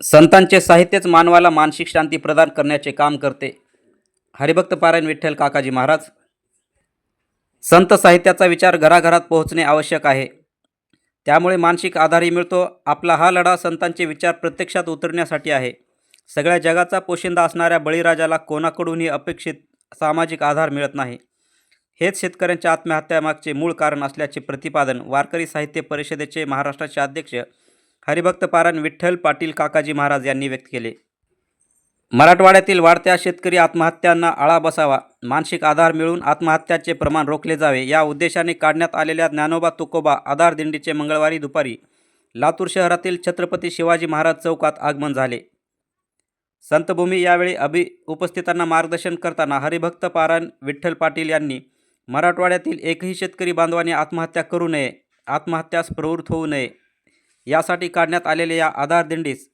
संतांचे साहित्यच मानवाला मानसिक शांती प्रदान करण्याचे काम करते. हरिभक्त पारायण विठ्ठल काकाजी महाराज. संत साहित्याचा विचार घराघरात पोहोचणे आवश्यक आहे. त्यामुळे मानसिक आधारही मिळतो. आपला हा लढा संतांचे विचार प्रत्यक्षात उतरण्यासाठी आहे. सगळ्या जगाचा पोशिंदा असणाऱ्या बळीराजाला कोणाकडूनही अपेक्षित सामाजिक आधार मिळत नाही. हेच शेतकऱ्यांच्या आत्महत्यामागचे मूळ कारण असल्याचे प्रतिपादन वारकरी साहित्य परिषदेचे महाराष्ट्राचे अध्यक्ष हरिभक्त पारायण विठ्ठल पाटील काकाजी महाराज यांनी व्यक्त केले. मराठवाड्यातील वाढत्या शेतकरी आत्महत्यांना आळा बसावा मानसिक आधार मिळून आत्महत्याचे प्रमाण रोखले जावे या उद्देशाने काढण्यात आलेल्या ज्ञानोबा तुकोबा आधार दिंडीचे मंगळवारी दुपारी लातूर शहरातील छत्रपती शिवाजी महाराज चौकात आगमन झाले. संतभूमी यावेळी अभि उपस्थितांना मार्गदर्शन करताना हरिभक्त पारायण विठ्ठल पाटील यांनी मराठवाड्यातील एकही शेतकरी बांधवांनी आत्महत्या करू नये आत्महत्यास प्रवृत्त होऊ नये यासाठी काढण्यात आलेल्या या आधार दिंडीस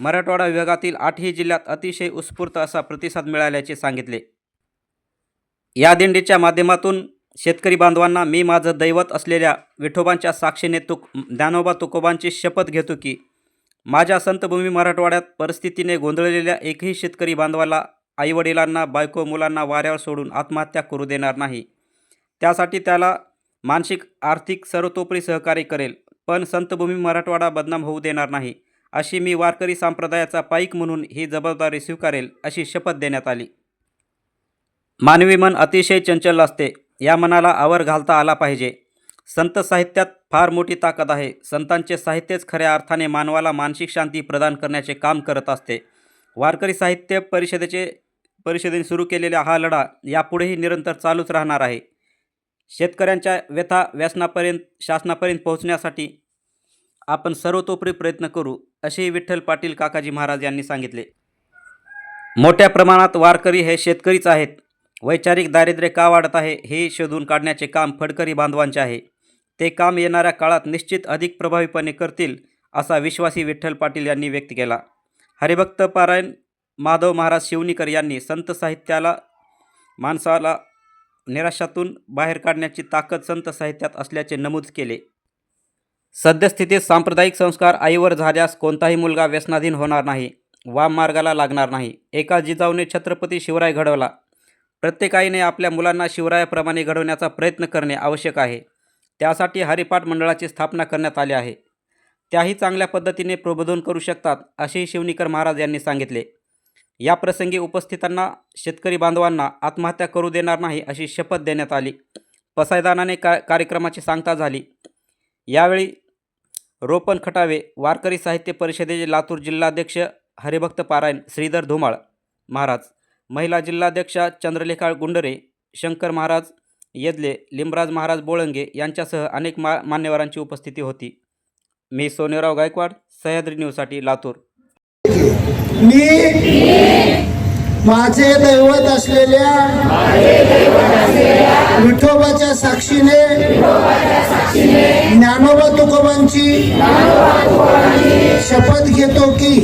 मराठवाडा विभागातील आठही जिल्ह्यात अतिशय उत्स्फूर्त असा प्रतिसाद मिळाल्याचे सांगितले. या दिंडीच्या माध्यमातून शेतकरी बांधवांना मी माझं दैवत असलेल्या विठोबांच्या साक्षीने तुक ज्ञानोबा तुकोबांची शपथ घेतो की माझ्या संतभूमी मराठवाड्यात परिस्थितीने गोंधळलेल्या एकही शेतकरी बांधवाला आईवडिलांना बायको मुलांना वाऱ्यावर सोडून आत्महत्या करू देणार नाही. त्यासाठी त्याला मानसिक आर्थिक सर्वतोपरी सहकार्य करेल. पण संतभूमी मराठवाडा बदनाम होऊ देणार नाही अशी मी वारकरी संप्रदायाचा पाईक म्हणून ही जबाबदारी स्वीकारेल अशी शपथ देण्यात आली. मानवी मन अतिशय चंचल असते या मनाला आवर घालता आला पाहिजे. संत साहित्यात फार मोठी ताकद आहे. संतांचे साहित्यच खऱ्या अर्थाने मानवाला मानसिक शांती प्रदान करण्याचे काम करत असते. वारकरी साहित्य परिषदेचे परिषदेने सुरू केलेला हा लढा यापुढेही निरंतर चालूच राहणार आहे. शेतकऱ्यांच्या व्यथा व्यसनापर्यंत शासनापर्यंत पोहोचण्यासाठी आपण सर्वतोपरी प्रयत्न करू असेही विठ्ठल पाटील काकाजी महाराज यांनी सांगितले. मोठ्या प्रमाणात वारकरी हे शेतकरीच आहेत. वैचारिक दारिद्र्य का वाढत आहे हे शोधून काढण्याचे काम फडकरी बांधवांचे आहे. ते काम येणाऱ्या काळात निश्चित अधिक प्रभावीपणे करतील असा विश्वासी विठ्ठल पाटील यांनी व्यक्त केला. हरिभक्त पारायण माधव महाराज शिवनीकर यांनी संत साहित्याला माणसाला निराशातून बाहेर काढण्याची ताकद संत साहित्यात असल्याचे नमूद केले. सद्यस्थितीत सांप्रदायिक संस्कार आईवर झाल्यास कोणताही मुलगा व्यसनाधीन होणार नाही वाम मार्गाला लागणार नाही. एका जिजाऊने छत्रपती शिवराय घडवला. प्रत्येक आईने आपल्या मुलांना शिवरायाप्रमाणे घडवण्याचा प्रयत्न करणे आवश्यक आहे. त्यासाठी हरिपाठ मंडळाची स्थापना करण्यात आली आहे. त्याही चांगल्या पद्धतीने प्रबोधन करू शकतात असेही शिवनीकर महाराज यांनी सांगितले. या प्रसंगी उपस्थितांना शेतकरी बांधवांना आत्महत्या करू देणार नाही अशी शपथ देण्यात आली. पसायदानाने का कार्यक्रमाची सांगता झाली. यावेळी रोपण खटावे वारकरी साहित्य परिषदेचे लातूर जिल्हाध्यक्ष हरिभक्त पारायण श्रीधर धुमाळ महाराज महिला जिल्हाध्यक्षा चंद्रलेखा गुंडरे शंकर महाराज येदले लिंबराज महाराज बोळंगे यांच्यासह अनेक मा मान्यवरांची उपस्थिती होती. मी सोनेराव गायकवाड सह्याद्री न्यूजसाठी लातूर. मी माझे दैवत असलेल्या विठोबाच्या साक्षीने ज्ञानोबा तुकोबांची शपथ घेतो की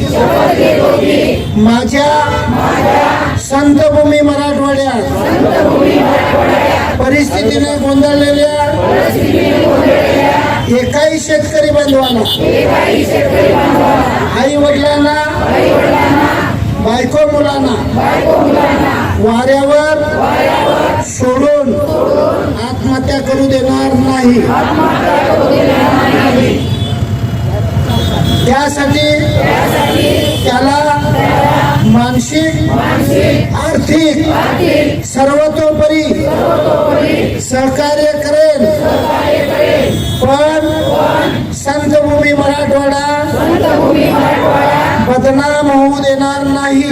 माझ्या संतभूमी मराठवाड्यात परिस्थितीने गोंधळलेल्या एकाही शेतकरी बांधवाला आई वडिलांना बायको मुलांना वाऱ्यावर सोडून आत्महत्या करू देणार नाही. त्यासाठी त्याला मानसिक आर्थिक सर्वतोपरी सहकार्य करेल पण संतभूमी मराठवाडा. बदनाम होऊ देणार नाही.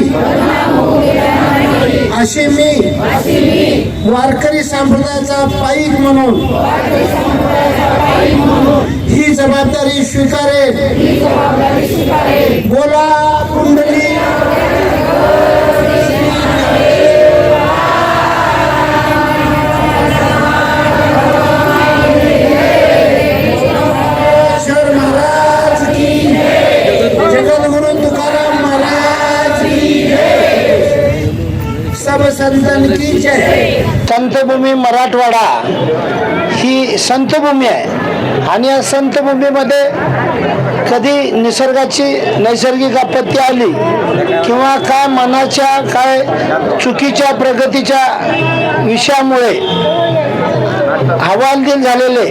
अशी मी वारकरी संप्रदायाचा पाईक म्हणून ही जबाबदारी स्वीकारेल बोला कुंडली. संतभूमी मराठवाडा ही संतभूमी आहे. आणि या संतभूमीमध्ये कधी निसर्गाची नैसर्गिक आपत्ती आली किंवा काय मनाच्या काय चुकीच्या प्रगतीच्या विषयामुळे हवालदिल झालेले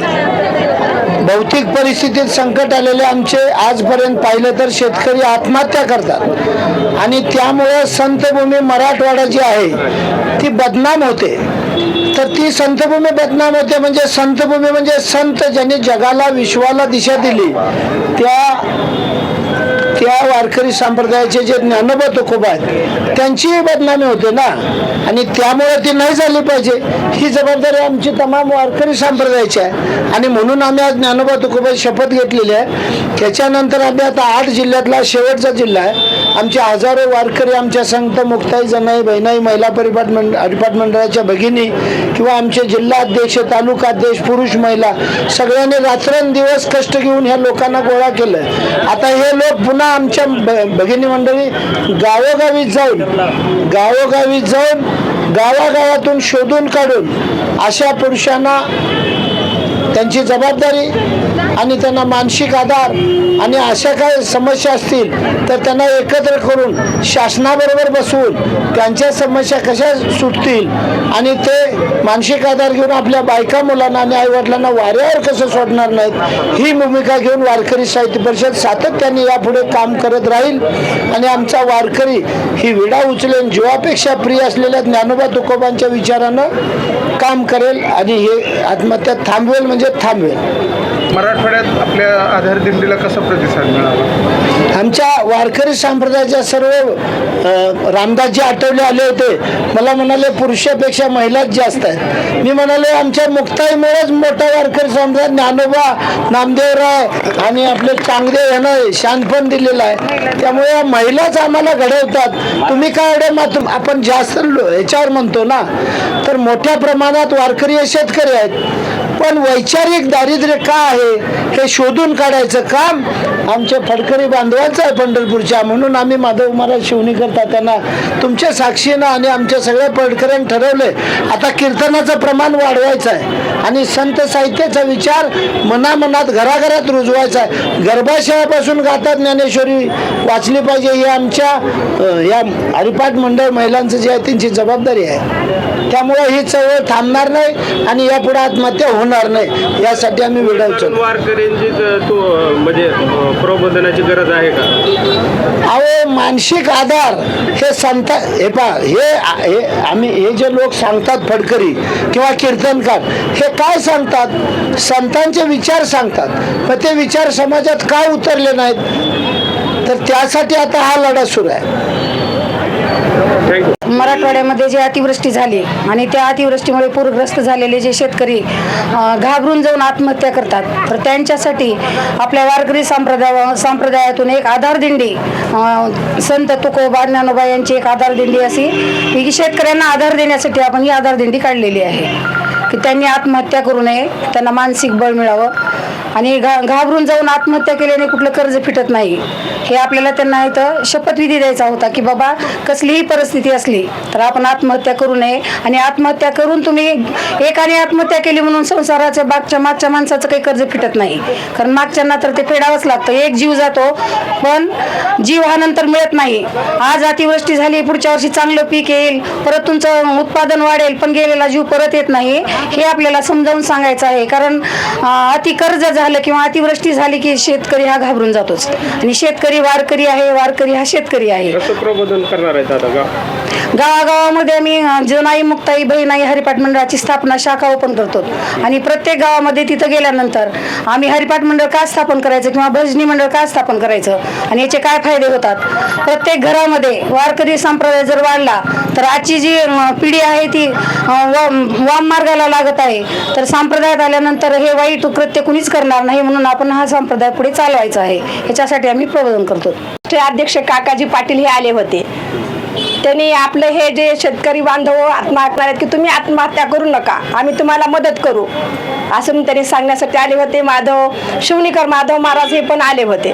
भौतिक परिस्थितीत संकट आलेले आमचे आजपर्यंत पाहिलं तर शेतकरी आत्महत्या करतात. आणि त्यामुळे संतभूमी मराठवाडा जी आहे ती बदनाम होते. तर ती संतभूमी बदनाम होते. म्हणजे संतभूमी म्हणजे संत ज्यांनी जगाला विश्वाला दिशा दिली त्या त्या वारकरी संप्रदायाचे जे ज्ञानोबा तुकोबा आहेत त्यांचीही बदनामी होते ना? आणि त्यामुळे ती नाही झाली पाहिजे. ही जबाबदारी आमची तमाम वारकरी संप्रदायाची आहे. आणि म्हणून आम्ही आज ज्ञानोबा तुकोबा शपथ घेतलेली आहे. त्याच्यानंतर आम्ही आता आठ जिल्ह्यातला शेवटचा जिल्हा आहे. आमचे हजारो वारकरी आमच्या संत मुक्ताई जनाई बहिणाई महिला परिपाठ मंड हरिपाठ मंडळाच्या भगिनी किंवा आमचे जिल्हा अध्यक्ष तालुका अध्यक्ष पुरुष महिला सगळ्यांनी रात्रंदिवस कष्ट घेऊन ह्या लोकांना गोळा केलं आता हे लोक पुन्हा आमच्या भगिनी मंडळी गावोगावी जाऊन गावोगावी जाऊन गावागावातून शोधून काढून अशा पुरुषांना त्यांची जबाबदारी आणि त्यांना मानसिक आधार आणि अशा काही समस्या असतील तर त्यांना एकत्र करून शासनाबरोबर बसून त्यांच्या समस्या कशा सुटतील आणि ते मानसिक आधार घेऊन आपल्या बायका मुलांना आणि आईवडिलांना वाऱ्यावर कसं सोडणार नाहीत ही भूमिका घेऊन वारकरी साहित्य परिषद सातत्याने यापुढे काम करत राहील. आणि आमचा वारकरी ही विडा उचलेन जीवापेक्षा प्रिय असलेल्या ज्ञानोबा तुकोबांच्या विचारानं काम करेल आणि हे आत्महत्या थांबवेल. म्हणजे थांबवेल मराठवाड्यात आपल्या आधार दिंडीला कसा प्रतिसाद मिळाला? आमच्या वारकरी संप्रदायाच्या सर्व रामदासजी आठवले आले होते. मला म्हणाले पुरुषापेक्षा महिलाच जास्त आहेत. मी म्हणाले आमच्या मुक्ताईमुळेच मोठा वारकरी संप्रदाय ज्ञानोबा नामदेवराय आणि आपले चांगदेव यानं शानपण दिलेलं आहे. त्यामुळे महिलाच आम्हाला घडवतात. तुम्ही काय एवढे मात्र आपण जास्त लो- याच्यावर म्हणतो ना. तर मोठ्या प्रमाणात वारकरी हे शेतकरी आहेत. पण वैचारिक दारिद्र्य का आहे हे शोधून काढायचं काम आमच्या फडकरी बांधवांचं आहे पंढरपूरच्या. म्हणून आम्ही माधव महाराज शिवणीकर तात्यांना तुमच्या साक्षीनं आणि आमच्या सगळ्या फडकऱ्यांनी ठरवलंय. आता कीर्तनाचं प्रमाण वाढवायचं आहे आणि संत साहित्याचा विचार मनामनात घराघरात रुजवायचा आहे. गर्भाशयापासून गातात ज्ञानेश्वरी वाचली पाहिजे ही आमच्या या हरिपाठ मंडळ महिलांचं जे आहे त्यांची जबाबदारी आहे. त्यामुळे ही चळवळ थांबणार नाही आणि यापुढे आत्महत्या होणार नाही यासाठी आम्ही वेळ उचलतो. वारकऱ्यांची तो म्हणजे प्रबोधनाची गरज आहे का? अहो मानसिक आधार हे संत हे पा हे आम्ही हे जे लोक सांगतात फडकरी किंवा कीर्तनकार हे काय सांगतात? संतांचे विचार सांगतात पण ते विचार समाजात का उतरले नाहीत? तर त्यासाठी आता हा लढा सुरू आहे. मराठवाड्यामध्ये जे अतिवृष्टी झाली आणि त्या अतिवृष्टीमुळे पूरग्रस्त झालेले जे शेतकरी घाबरून जाऊन आत्महत्या करतात तर त्यांच्यासाठी आपल्या वारकरी संप्रदाय संप्रदायातून एक आधारदिंडी संत तुकोबा ज्ञानोबा यांची एक आधारदिंडी अशी की शेतकऱ्यांना आधार देण्यासाठी आपण ही आधारदिंडी काढलेली आहे. की त्यांनी आत्महत्या करू नये त्यांना मानसिक बळ मिळावं. आणि घा घाबरून जाऊन आत्महत्या केल्याने कुठलं कर्ज फिटत नाही. हे आपल्याला त्यांना इथं शपथविधी द्यायचा होता की बाबा कसलीही परिस्थिती असली तर आपण आत्महत्या करू नये. आणि आत्महत्या करून तुम्ही एकाने आत्महत्या केली म्हणून संसाराच्या मागच्या मागच्या माणसाचं काही कर्ज फिटत नाही. कारण मागच्यांना तर ते फेडावंच लागतं. एक जीव जातो पण जीव हा नंतर मिळत नाही. आज अतिवृष्टी झाली पुढच्या वर्षी चांगलं पीक येईल परत तुमचं उत्पादन वाढेल पण गेलेला जीव परत येत नाही. हे आपल्याला समजावून सांगायचं आहे. कारण अति कर्ज झालं किंवा अतिवृष्टी झाली की शेतकरी हा घाबरून जातोच. आणि शेतकरी वारकरी आहे वारकरी हा शेतकरी आहे. प्रबोधन करणार गावागावामध्ये आम्ही जनाई मुक्ताई बहिणाई हरिपाठ मंडळाची स्थापना शाखा ओपन करतो. आणि प्रत्येक गावामध्ये तिथं गेल्यानंतर आम्ही हरिपाठ मंडळ का स्थापन करायचं किंवा भजनी मंडळ का स्थापन करायचं आणि याचे काय फायदे होतात? प्रत्येक घरामध्ये वारकरी संप्रदाय जर वाढला तर आजची जी पिढी आहे ती वाम मार्गाला लागत आहे. तर संप्रदायात आल्यानंतर हे वाईट कृत्य कुणीच करणार नाही म्हणून आपण हा संप्रदाय पुढे चालवायचा आहे. याच्यासाठी आम्ही प्रबोधन करतो. अध्यक्ष काकाजी पाटील हे आले होते. त्यांनी आपले हे जे शेतकरी बांधव आत्महत्या आहेत की तुम्ही आत्महत्या करू नका. आम्ही तुम्हाला मदत करू. असं म्हणून त्यांनी सांगण्यासाठी आले होते. माधव शिवणीकर माधव महाराज हे पण आले होते.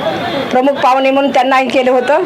प्रमुख पाहुणे म्हणून त्यांनाही केलं होतं.